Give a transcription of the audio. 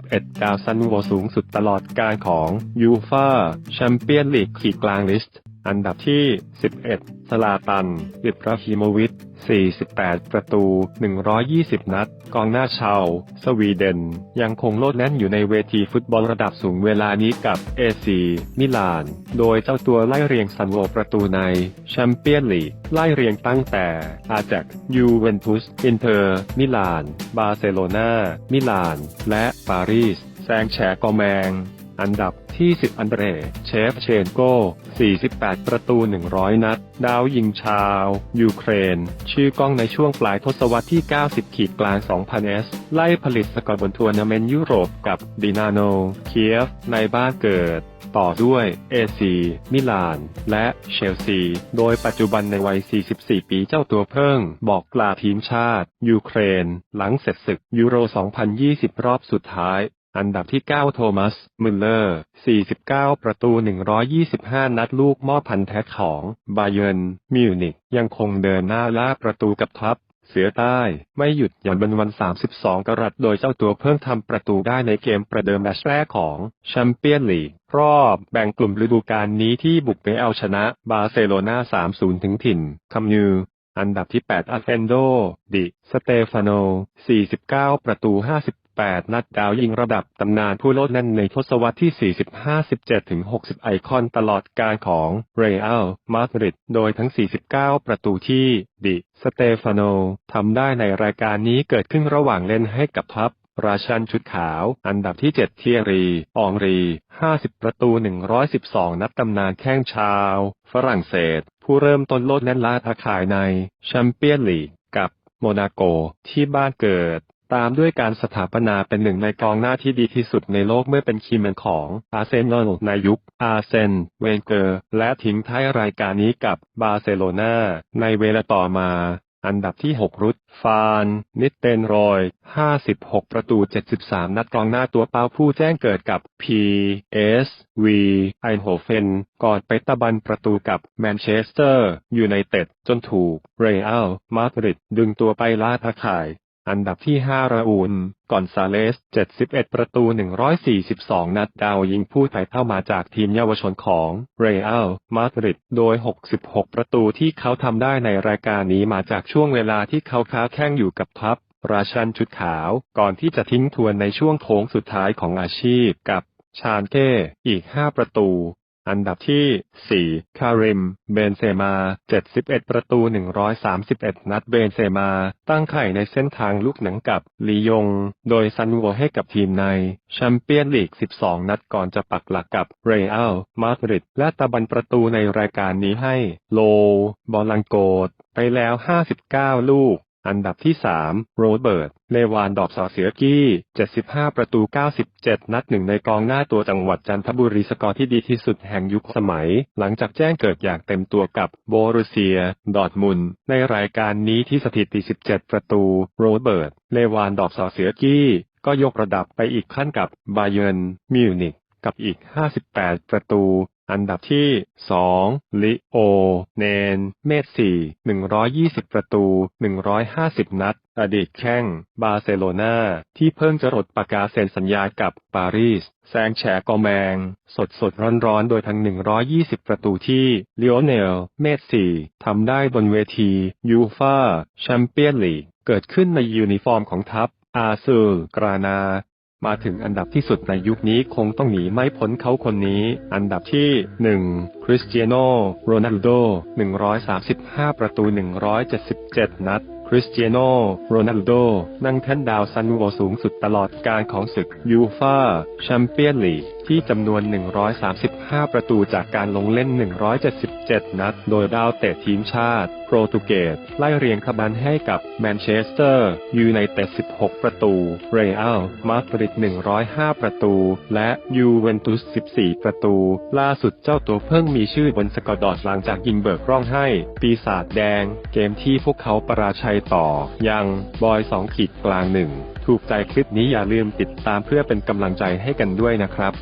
11 ดาวซันโวสูงสุดตลอดการของยูฟาแชมเปี้ยนลีกขีดกลางลิสต์ อันดับที่ 11 สลาตัน อิบราฮิโมวิช 48 ประตู 120 นัด กองหน้าชาว สวีเดน ยังคงโลดแล่นอยู่ในเวทีฟุตบอลระดับสูงเวลานี้กับเอซีมิลาน โดยเจ้าตัวไล่เรียงซันโวประตูในแชมเปี้ยนลีก ไล่เรียงตั้งแต่อาจากยูเวนตุส อินเตอร์ มิลาน บาร์เซโลนามิลาน และปารีส แซงแฉกอแมง อันดับ ที่ 10 อันเดรเชฟเชนโก 48 ประตู 100 นัด ดาวยิงชาว ยูเครน ชื่อกล้องในช่วงปลายทศวรรษที่ 90 ขีดกลาง 2000S ไล่ผลิตสกอร์บนทัวร์นาเมนต์ยุโรปกับดินาโน เคียฟ ในบ้านเกิดต่อด้วยเอซีมิลาน และเชลซี โดยปัจจุบันในวัย 44 ปีเจ้าตัวเพิ่ง บอกกลาทีมชาติ ยูเครน หลังเสร็จศึกยูโร 2020 รอบสุดท้าย อันดับที่ 9 โทมัส มุลเลอร์ 49 ประตู 125 นัดลูกหม้อพันแท้ของ บาเยนมิวนิกยังคงเดินหน้าล่าประตูกับทัพ เสือใต้ ไม่หยุดหย่อนบนวัน 32 กรัตโดยเจ้าตัวเพิ่งทำประตูได้ในเกมประเดิมแมตช์แรกของแชมเปี้ยนลีกรอบแบ่งกลุ่มฤดูกาลนี้ที่บุกไปเอาชนะบาร์เซโลนา 3-0 ถึงถิ่นคัมยูอันดับที่ 8 อาเฟนโด ดิ สเตฟานโน 49 ประตู 8 นัดดาวยิงระดับตำนานผู้โลดแน่นในทศวรรษที่40 57ถึง60 ไอคอนตลอดการของเรอัลมาดริดโดยทั้ง 49 ประตูที่ดิสเตฟานโนทำได้ในรายการนี้เกิดขึ้นระหว่างเล่นให้กับทัพราชันชุดขาว อันดับที่ 7 เทียรี อองรี 50 ประตู 112 นัดตำนานแข้งชาว ฝรั่งเศส ผู้เริ่มต้นโลดแล่นล่าตาข่ายในแชมเปี้ยนลีกกับโมนาโกที่บ้านเกิด ตามด้วยการสถาปนาเป็นหนึ่งในกองหน้าที่ดีที่สุดในโลกเมื่อเป็นคีย์แมนของอาร์เซนอลในยุคอาร์เซน เวนเกอร์ และทิ้งท้ายรายการนี้กับบาร์เซโลนาในเวลาต่อมาอันดับที่ 6 รุดฟาน นิตเตนรอย 56 ประตู 73 นัดกองหน้าตัวเป้าผู้แจ้งเกิดกับ PSV ไอโฮเฟน ก่อนไปตะบันประตูกับแมนเชสเตอร์ยูไนเต็ดจนถูก เรอัลมาดริดดึงตัวไปล่าตาข่าย อันดับที่ 5 ราอูล ก่อนซาเลส 71 ประตู 142 นัดดาวยิงผู้ไถ่เข้ามาจากทีมเยาวชนของเรอัลมาดริด โดย 66 ประตูที่เขาทำได้ในรายการนี้มาจากช่วงเวลาที่เขาค้าแข้งอยู่กับทัพ ราชันชุดขาว ก่อนที่จะทิ้งทวนในช่วงโค้งสุดท้ายของอาชีพกับชานเก้ อีก 5 ประตู อันดับที่ 4 คาริม เบนเซมา 71 ประตู 131 นัด เบนเซมา ตั้งไข่ในเส้นทางลูกหนังกับลียง โดยซันโวให้กับทีมในแชมเปี้ยนลีก 12 นัดก่อนจะปักหลักกับเรอัล มาดริด และตะบันประตูในรายการนี้ให้ โล บอลังโกดไปแล้ว 59 ลูก อันดับที่ 3 โรเบิร์ต เลวานดอกสอเสือกี้ 75 ประตู 97 นัดหนึ่งในกองหน้าตัวจังหวัดจันทบุรีสกอร์ที่ดีที่สุดแห่งยุคสมัย หลังจากแจ้งเกิดอย่างเต็มตัวกับโบรุเซีย ดอร์ทมุนในรายการนี้ที่สถิติ 17 ประตู โรเบิร์ต เลวานดอกสอเสือกี้ ก็ยกระดับไปอีกขั้นกับบาเยิร์นมิวนิกกับอีก 58 ประตู อันดับที่ 2 ลิโอ เนน เมสซี่120 ประตู 150 นัด อดีตแข้ง บาร์เซโลนาที่เพิ่งจะรดปากกาเซ็นสัญญากับปารีส แซงแฉกอแมง สดสดร้อนร้อนๆโดยทั้ง 120 ประตูที่ลิโอเนล เมสซี่ทำได้บนเวทียูฟาแชมเปี้ยนลีก เกิดขึ้นในยูนิฟอร์มของทัพอาซูกรานา มาถึงอันดับที่สุดในยุคนี้คงต้องหนีไม่พ้นเขาคนนี้ อันดับที่ 1 คริสเตียโนโรนัลโด 135 ประตู 177 นัด คริสเตียโนโรนัลโด นั่งแท่นดาวซันโวสูงสุดตลอดการของศึกยูฟาแชมเปี้ยนลีกที่จำนวน 135 ประตูจากการลงเล่น 177 นัด โดยดาวเตะทีมชาติ ปรตุเกสไล่เรียงขบันให้กับแมนเชสเตอร์ยูไนเต็ด 16 ประตู เรอัลมาดริด 105 ประตู และยูเวนตุส 14 ประตู ล่าสุดเจ้าตัวเพิ่งมีชื่อบนสกอร์ดอดหลังจากยิงเบิกร่องให้ ปีศาจแดง เกมที่พวกเขาประราชัยต่อ ยังบอย 2 ขีดกลางหนึ่งถูกใจคลิปนี้อย่าลืมติดตามเพื่อเป็นกำลังใจให้กันด้วยนะครับ